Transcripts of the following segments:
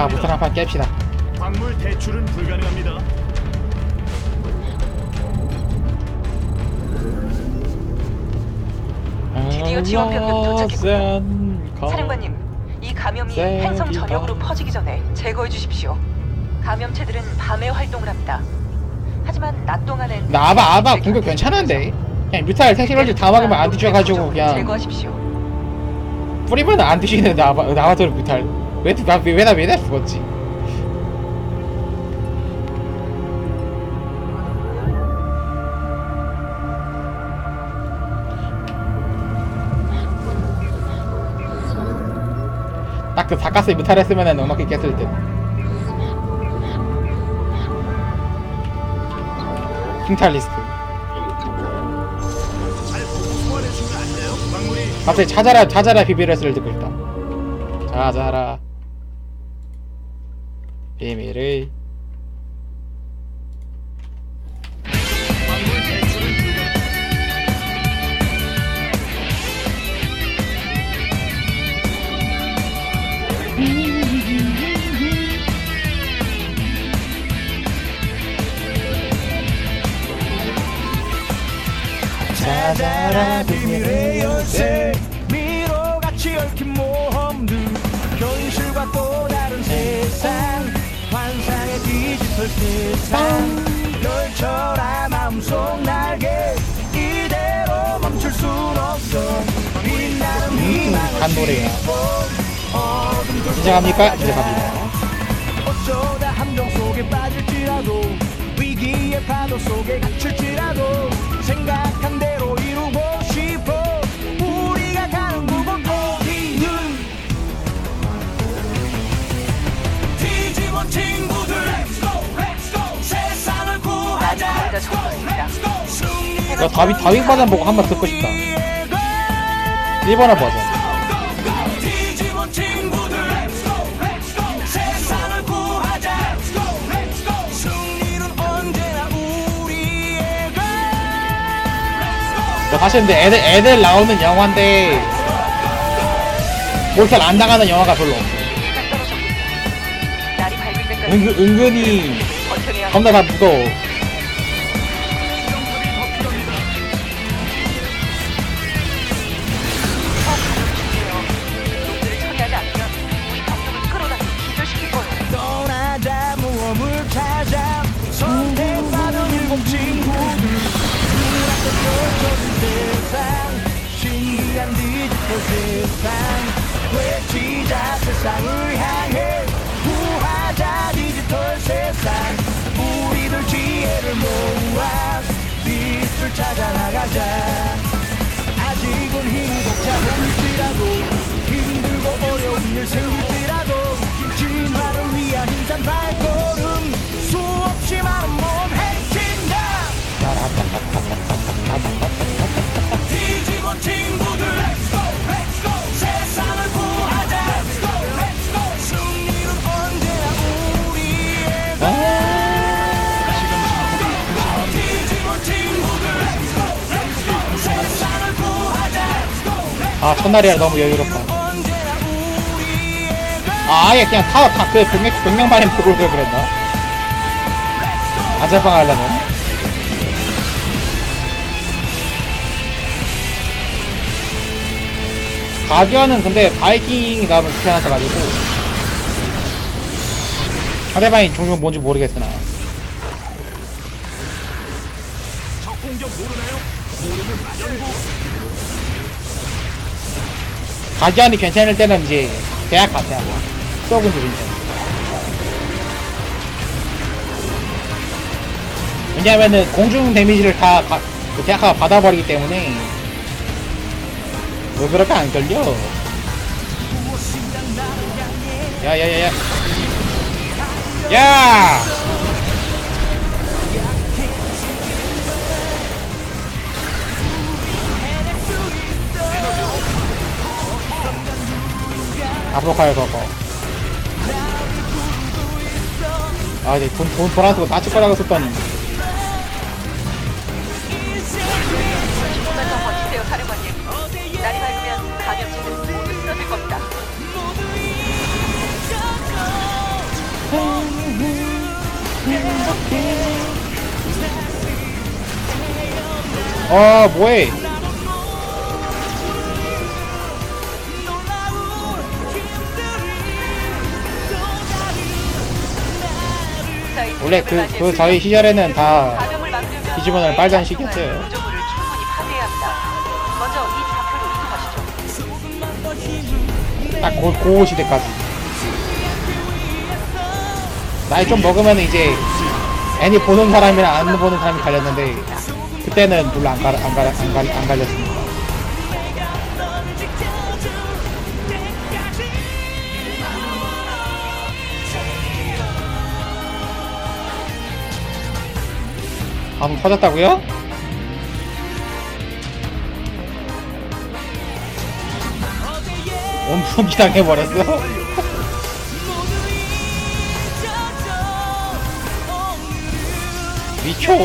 자 무슨 한판 깹시다 광물 대출은 불가능합니다. 드디어 지원 병력이 도착했군요. 도착했군요 사령관님, 이 감염이 세 행성. 전역으로 퍼지기 전에 제거해 주십시오. 감염체들은 밤에 활동을 합니다. 하지만 낮 동안엔 근데 아바 아바 공격 괜찮은데 그냥 뮤탈 택시걸지 다 막으면 안 뒤져가지고 그냥 제거하십시오. 뿌리면 안 뒤지는데 아바 나와도 뮤탈 왜 왜 나 왜 나 죽었지? 딱그 바카스에 뮤탈 했으면은 음악이 깼을 듯. 킹탈 리스크. 잘 보고 소환해주면 안 돼요? 광물이 갑자기 찾아라 찾아라 비비레스를 듣고 있다. 찾아라 불가능. 찾아라 비밀의 열쇠 미로같이 얽힌 모험들 현실과 또 다른 세상 디지털 세상 널쳐라 마음속 날개 이대로 멈출 순 없어 빛나는 희망을 한 노래야. 그 인정합니까? 속에 인정합니다 어쩌다 함정 속에 빠질지라도 위기의 파도 속에 갇힐지라도 생각한 대로 나 다윗 다윗 버전 보고 한 번 듣고 싶다. 일본어 버전 나 사실 근데 애들 애들 나오는 영화인데 몰살 안 당하는 영화가 별로 없어. 은근, 은근히. 겁나 다 무서워 세상을 향해 구하자 디지털 세상. 우리들 지혜를 모아 빛을 찾아 나가자. 아직은 힘이 벅차 힘들고 아 첫날이라 너무 여유롭다. 아 아예 그냥 타워 타그 병력 병력만 해 보고 그랬나? 안전빵 하려면. 가디언은 근데 바이킹이 나오면 귀찮아져가지고. 상대방이 종종 뭔지 모르겠으나. 적 공격 모르나요? 모르면 연구 가디언이 괜찮을 때는 이제 대학 같아요. 썩은 줄인데. 왜냐면은 공중 데미지를 다 가, 그 대학가 받아버리기 때문에 왜 그렇게 안 걸려? 야야야야. 야 가보가요 저거? 아 이제 돈, 돈 벌어서 다칠 거라고 했었더니. 어 뭐해? 원래 그, 그 저희 시절에는 다이 좌표로 이동하시죠. 딱 고, 고 시대까지 나이 좀 먹으면 이제 애니 보는 사람이랑 안 보는 사람이 갈렸는데 그때는 별로 안, 갈, 안, 갈, 안, 갈, 안 갈렸습 방금 터졌다고요? 온풍기 당해버렸어? 미쳐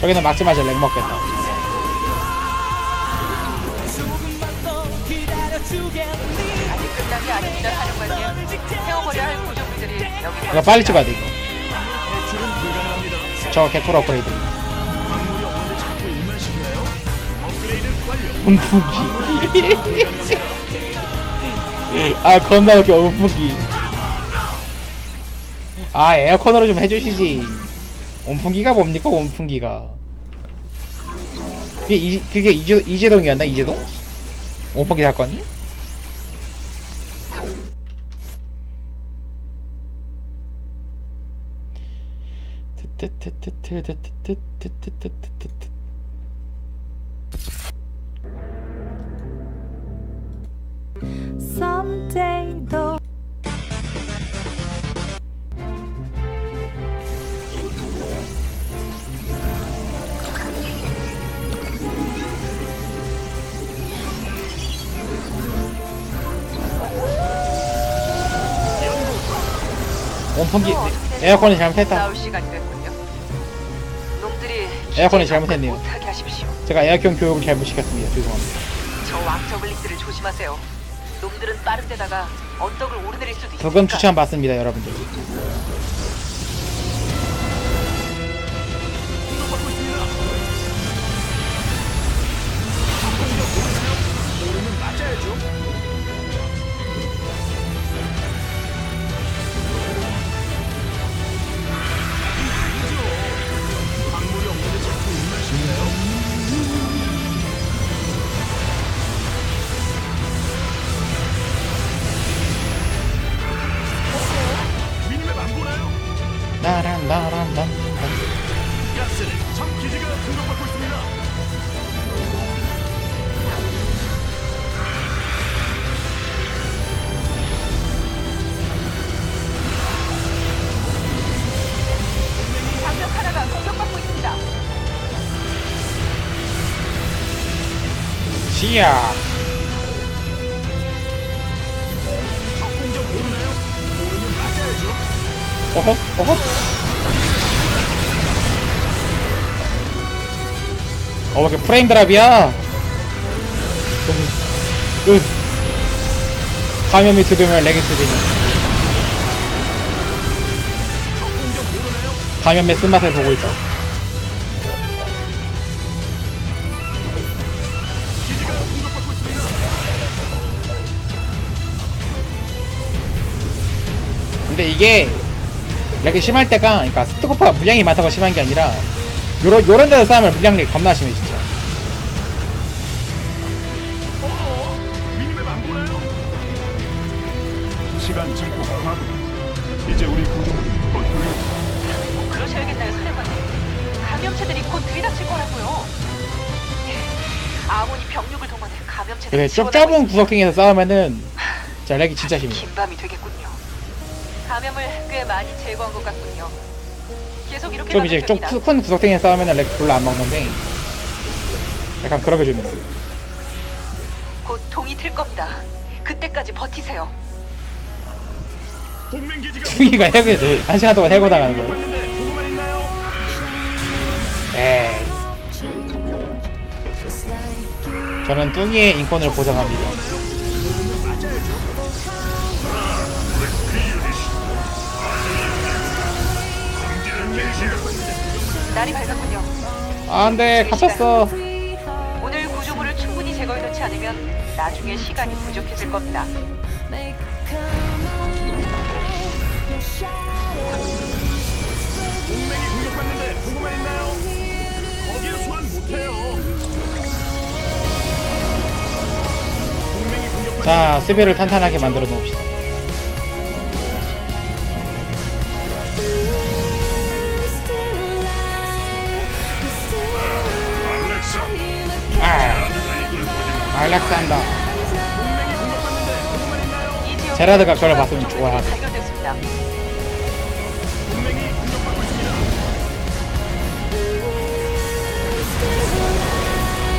저기는 막지 마자 렉 먹겠다 이거 빨리 찍어야 돼 이거. 저 개꿀 업그레이드. 온풍기 아 겁나 웃겨 온풍기 아 에어컨으로 좀 해주시지 온풍기가 뭡니까 온풍기가 그게, 이, 그게 이재, 이재동이었나 이재동? 온풍기 사건이? Someday though 온풍기 에어컨이 잘못했다 나올 시간이 됐군요. 놈들이 에어컨이 잘못했네요. 접근 못하게 하십시오. 제가 에어컨 교육을 잘못 시켰습니다 죄송합니다 저 왕저글링들을 조심하세요. 놈들은 빠른 데다가 언덕을 오르내릴 수도 있으니까. 부금 추천 받습니다 여러분들 나란 난 야스는 참 기지가 공격받고 있습니다. 장벽 하나가 공격받고 있습니다. 시야 이렇게 프레임 드랍이야? 으, 으. 화면이 들으면 렉이 쓰지니. 화면의 쓴맛을 보고 있다. 근데 이게 렉이 심할 때가, 그러니까 스토커프가 물량이 많다고 심한 게 아니라, 요런, 요런 데서 싸우면 물량이 겁나 심해, 진 그래, 좀 있습니다. 구석탱이에서 싸우면은, 자, 렉이 진짜 심해. 긴 밤이 되겠군요. 감염을 꽤 많이 제거한 것 같군요. 계속 이렇게 좀 이제 좀 됩니다. 큰 구석탱이 싸우면 렉 별로 안 먹는데 약간 그렇게 좀 있어. 곧 동이 틀 겁니다. 그때까지 버티세요. 동맹 기지가 퉁이가 해고 한 시간 동안 해고 당하는 거예요. 공격받는데 보고만 있나요? 에이. 저는 뚱이의 인권을 보장합니다. 날이 밝았군요. 안 돼 갇혔어. 오늘 구조물을 충분히 제거해 놓지 않으면 나중에 시간이 부족해질 겁니다. 자 수비를 탄탄하게 만들어 놓읍시다. 아, 알렉산더. 제라드가 추가 봤으면 있습니다.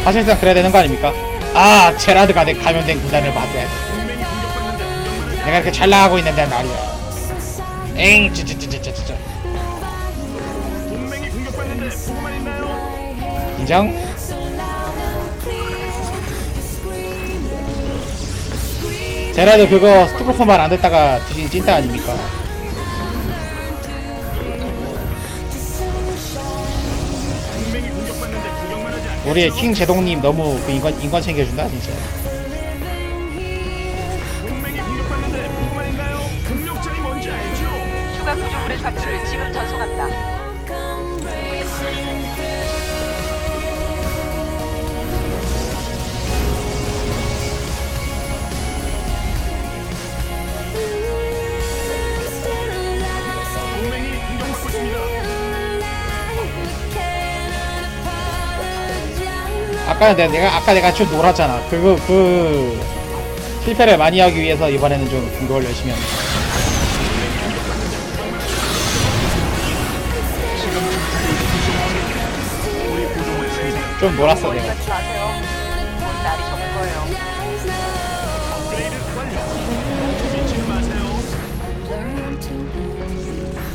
사실상 그래야 되는 거 아닙니까? 아 제라드가 내 감염된 군단을 봤어야 돼. 내가 이렇게 잘 나가고 있는데 말이야. 보고만 있나요? 인정? 제라드 그거 스토커프 말안 듣다가 뒤진 찐따 아닙니까? 우리의 킹 제동님 너무 그 인권 인권 챙겨준다 진짜. 아까 내가, 내가 아까 내가 좀 놀았잖아. 그거 그 실패를 많이 하기 위해서 이번에는 좀 공격을 열심히 합니다. 좀 놀았어 내가.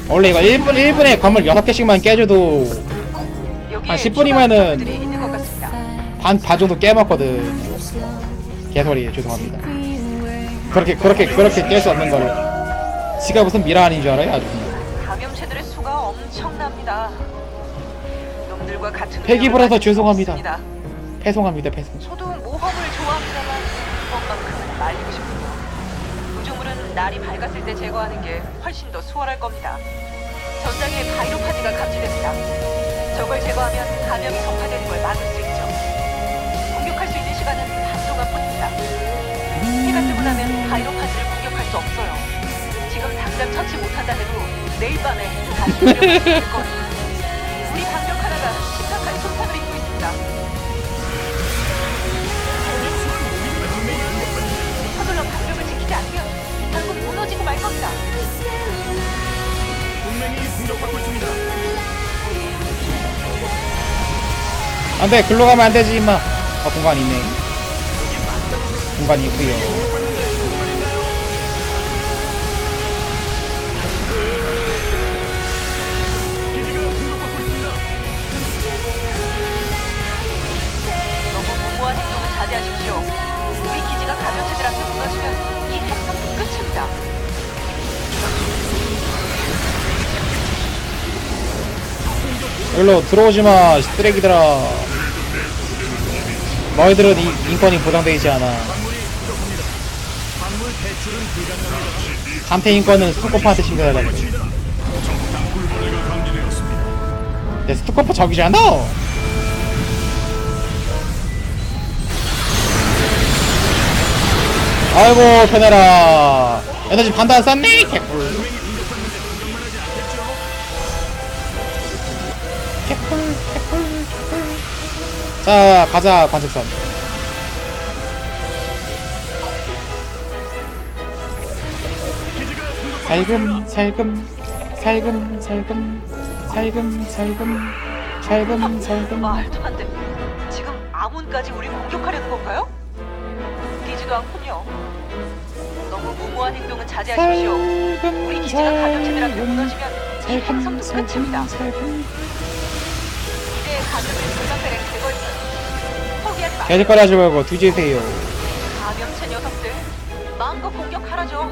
원래 이거 1분 1분에 건물 6개씩만 깨줘도 한10 추가 분이면은 구조물들이 있는 것 같습니다. 반, 반 정도 깨먹거든. 개소리 죄송합니다. 그렇게 그렇게 그렇게 깰 수 없는 거를. 지가 무슨 미라한인 줄 알아요? 아주. 감염체들의 수가 엄청납니다. 놈들과 같은 수 죄송합니다. 없습니다. 패송합니다 패송. 저도 모험을 좋아합니다만 이번만큼은 말리고 싶군요. 구조물은 날이 밝았을 때 제거하는 게 훨씬 더 수월할 겁니다. 전장에 바이로파지가 감지됩니다. 저걸 제거하면 감염이 전파되는 걸 막을 수 당장 처치 못한다 해도 내일 밤에 다시 있을 거예요. 우리 방력 하나가 심각한 손상을 입고 있습니다. 서둘러 방력을 지키지 않으면 결국 무너지고 말 겁니다. 동맹이 공격받고 있습니다. 안돼 글로 가면 안 되지 임마. 아 공간 있네. 공간 있고요. 일로 들어오지 마 쓰레기들아. 너희들은 이, 인권이 보장되어 있지 않아. 한테 인권은 스토커프한테 신겨야 돼. 굴벌레가 감지되었습니다. 내 스토커프 적이잖아. 아이고 편해라. 에너지 안 쌌네. 개꿀 자 가자 관측선. 살금 살금 살금 살금 살금 살금 살금 살금 말도 안 돼. 지금 아문까지 우리 공격하려는 건가요? 뛰지도 않군요. 너무 무모한 행동은 자제하십시오. 우리 살금 기지가 감염체들한테 살금 무너지면 이 행성도 살금 끝입니다. 살금 개짓거리 하지 말고 뒤지세요 감염체 녀석들 마음껏 공격하라죠.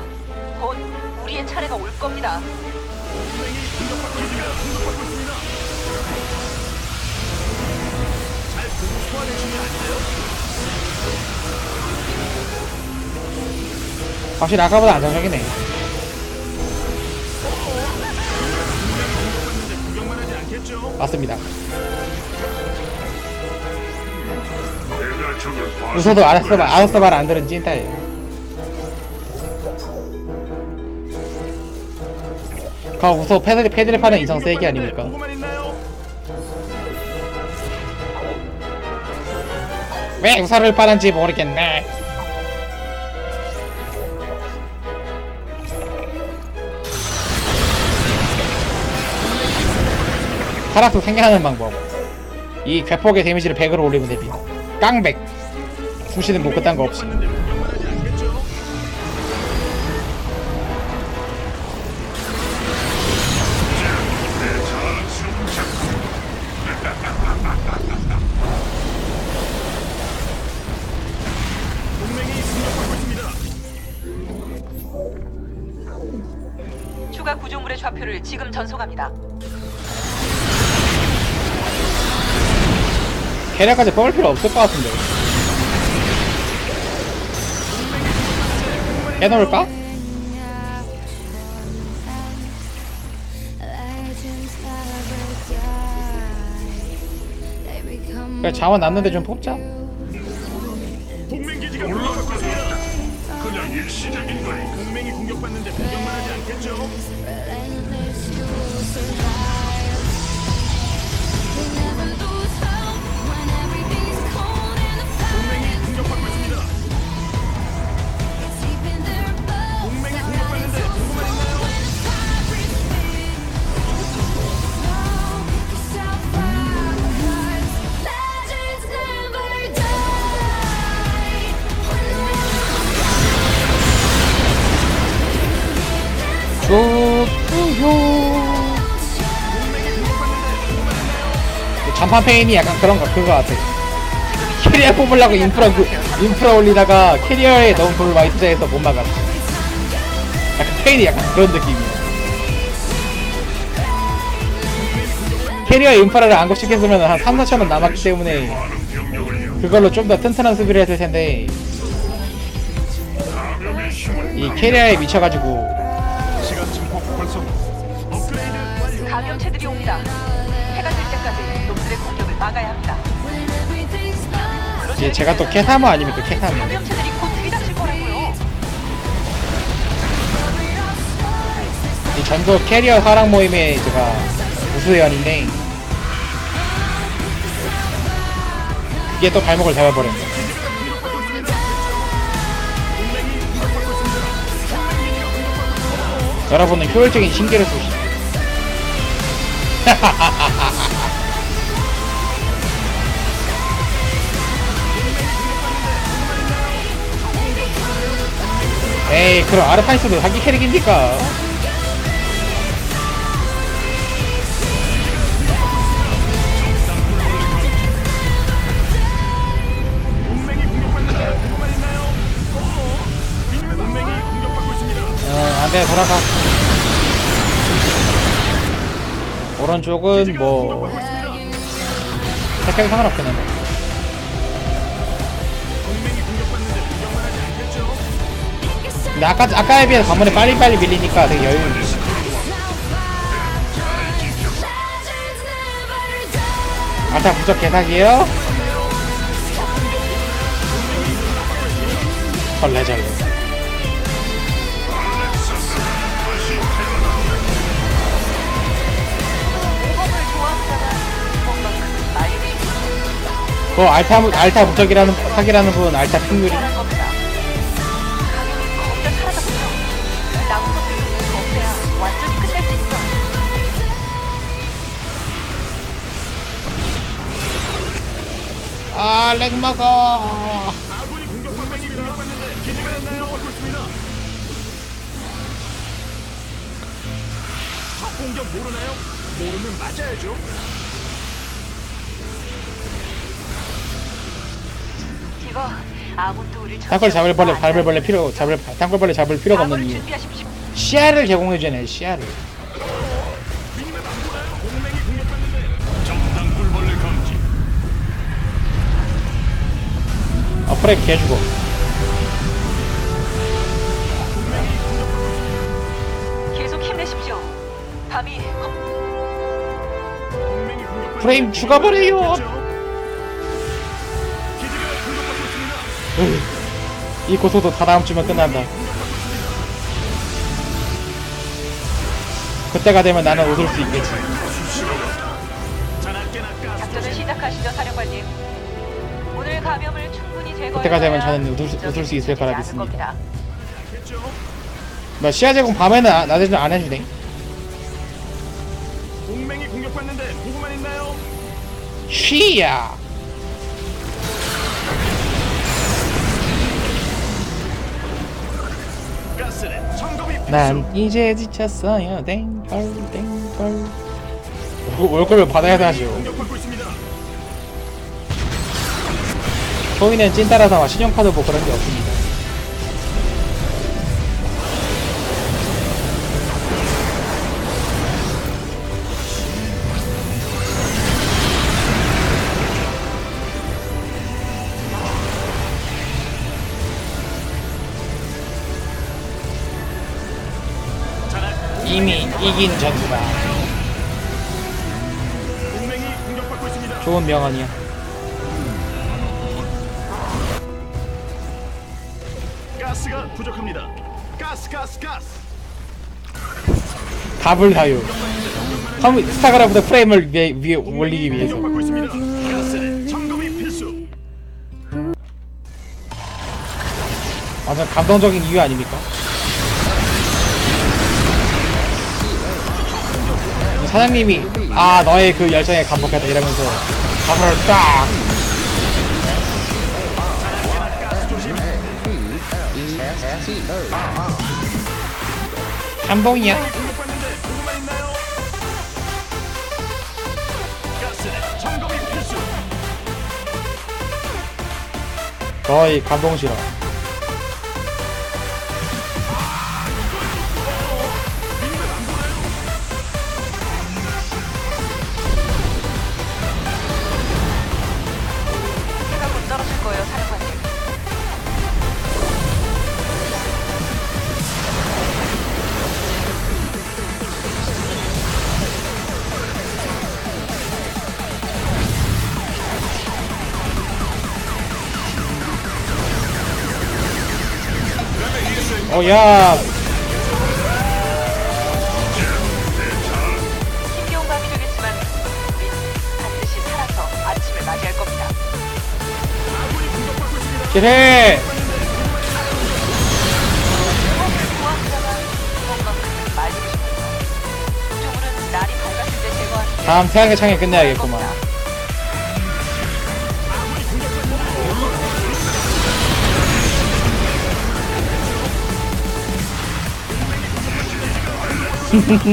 곧 우리의 차례가 올 겁니다. 확실히 아까보다 안정적이네? 맞습니다 웃어도 알았어 말 알았어 말 안 들은 찐따예요 그 웃어 패드립 패드립 하는 이성 세기 아닙니까? 왜 우사를 빠는지 모르겠네. 타락도 생겨나는 방법. 이 괴폭의 데미지를 100으로 올리면 됩니다 깡백 수시는 못 그딴 거 없이. 추가 구조물의 좌표를 지금 전송합니다. 캐리어까지 뽑을 필요 없을 것 같은데 깨놓을까? 그래 자원 남는데 좀 뽑자 동맹 기지가 공격받고 있습니다. 그냥 일시적인 거니. 동맹이 공격받는데 구경만 하지 않겠죠? 잔판 페인이 약간 그런 거 그거 같아. 캐리어 뽑으려고 인프라 그, 인프라 올리다가 캐리어에 너무 돈을 많이 투자해서 못 막았어 약간 페인이 약간 그런 느낌이야. 캐리어 인프라를 안 고치겠으면 한 3, 4천원 남았기 때문에 그걸로 좀 더 튼튼한 수비를 했을 텐데. 이 캐리어에 미쳐가지고 막아야 합니다. 이제 제가 또 캐사모 아니면 또 캐사모 감염체들이 곧 들이닥칠 거라고요. 이 전속 캐리어 사랑 모임의 제가 우수회원인데 그게 또 발목을 잡아버렸네 여러분은 효율적인 신기를 쏘시죠 그럼 아르타이스도 자기 캐릭입니까 동맹이 있나요? 어? 동맹이 공격받고 있습니다. 어, 안돼 돌아가. 오른쪽은 뭐 색깔 상관없겠는데. 근데 아까 아까에 비해서 관문에 빨리 빨리 밀리니까 되게 여유 있네. 아타 부적 개사기요? 설레절레. 그 알타 알타 부적이라는 사기라는 분 알타 승률이 니다. 적 공격 모르나요? 모르면 맞아야죠. 이거 아무도 우리 땅굴 잡을 벌레, 밟을 벌레 필요, 잡을, 땅굴 벌레 잡을 필요가 없는 이유. 시야를 제공해 주네, 시야를. 어, 프레임 개주고. 계속 힘내십시오. 밤이 프레임 죽어버려요. 있습니다. 이 고소도 다 다음 주면 끝난다. 그때가 되면 나는 웃을 수 있겠지. 그때가 되면 저는 웃을 수- 웃을 수 있을 거라 믿습니다. 뭐 시야 제공 밤에는 아- 낮에는 안 해주네. 동맹이 공격받는데 보고만 있나요? 가스는 필수. 난 이제 지쳤어요. 땡벌 땡벌. 올 거면 받아야 하죠. 공격받고 있습니다. 저희는 찐따라서 신용카드 뭐 그런 게 없습니다. 이미 이긴 전투다. 좋은 명언이야. 답을 다요. 컴 스타그라프트 프레임을 위해, 위에 올리기 위해서. 공격받고 있습니다. 가스는 청급이 필수. 완전 감동적인 이유 아닙니까? 사장님이 아 너의 그 열정에 감복했다 이러면서 가발을 딱 청급이 필수. 너의 감동 싫어 야 힘겨운 밤이 되겠지만 우린 반드시 살아서 아침을 맞이할 겁니다. 그래 고맙다만 이것만큼은 말리고 싶어요. 구조물은 날이 밝았을 때 제거하는 게 다음 태양의 창에 끝내야겠구만 감지되었습니다.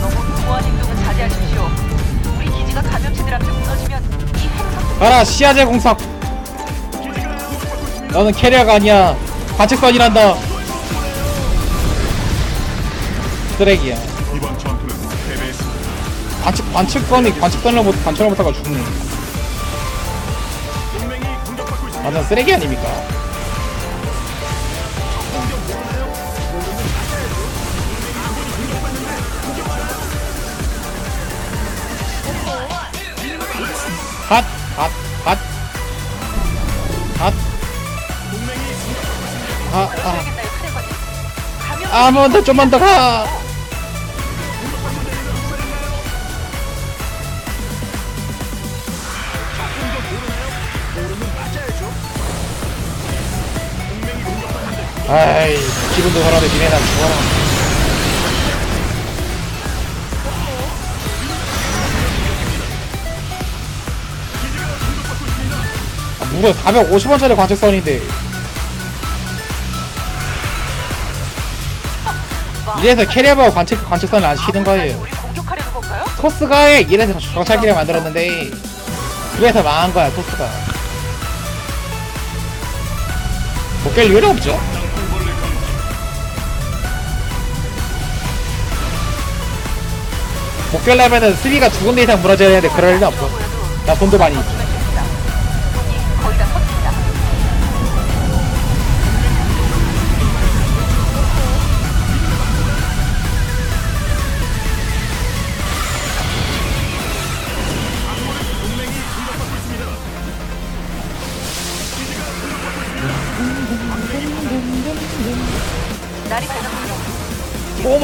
너무 무모한 행동은 자제하십시오. 우리 기지가 감염체들 앞에 무너지면 이 행성 가라 시야제 기지가 너는 캐리어가 아니야. 관측선이란다. 쓰레기야. 이번 전투는 패배했습니다. 관측 관측선이 관측선을 못 관측을 못하고 죽네. 동맹이 공격받고 있습니다. 완전 쓰레기 아닙니까? 핫, 핫, 핫, 아, 아, 사령관님? 감염 아무만 더 좀만 더 가. 아이 기분도 그러네 니네나 죽어라 아, 무려 450원짜리 관측선인데 이래서 캐리어버 관측, 관측선을 안 시키는 거예요. 공격하려는 건가요? 토스가 이래서 정찰기를 만들었는데 그래서 망한 거야 토스가. 못 깰 이유가 없죠? 못 깰려면은 수비가 두 군데 이상 무너져야 되는데 그럴 일은 없어. 나 돈도 많이 있어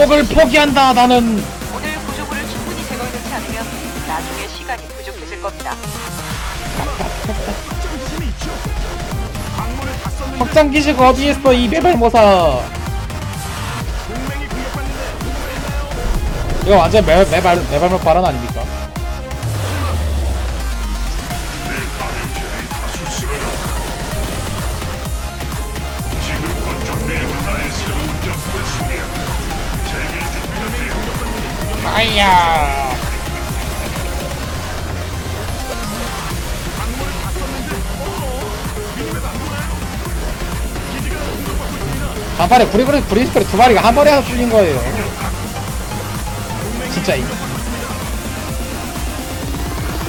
오목을 포기한다 나는 오늘 구조물을 충분히 제거해놓지 않으면 나중에 시간이 부족해질 겁니다. 확장 기지가 어디 있어 이 공격받는데 이거 완전 매, 매발, 매발모 발언 아닙니까? 아야 간판에 브리브리 브리스크를 두 마리가 한 번에 뚫린 거예요. 진짜 이.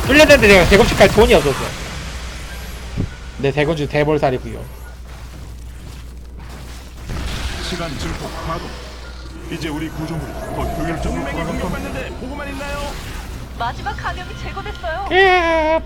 뚫렸는데 내가 대검식 갈 돈이 없었어. 내 대건주 대볼살이고요. 시간 증폭 가동. 이제 우리 구조물이 더 효율적으로 돌아갈 겁니다. 공격받는데 보고만 있나요? 마지막 감염이 제거됐어요. 예.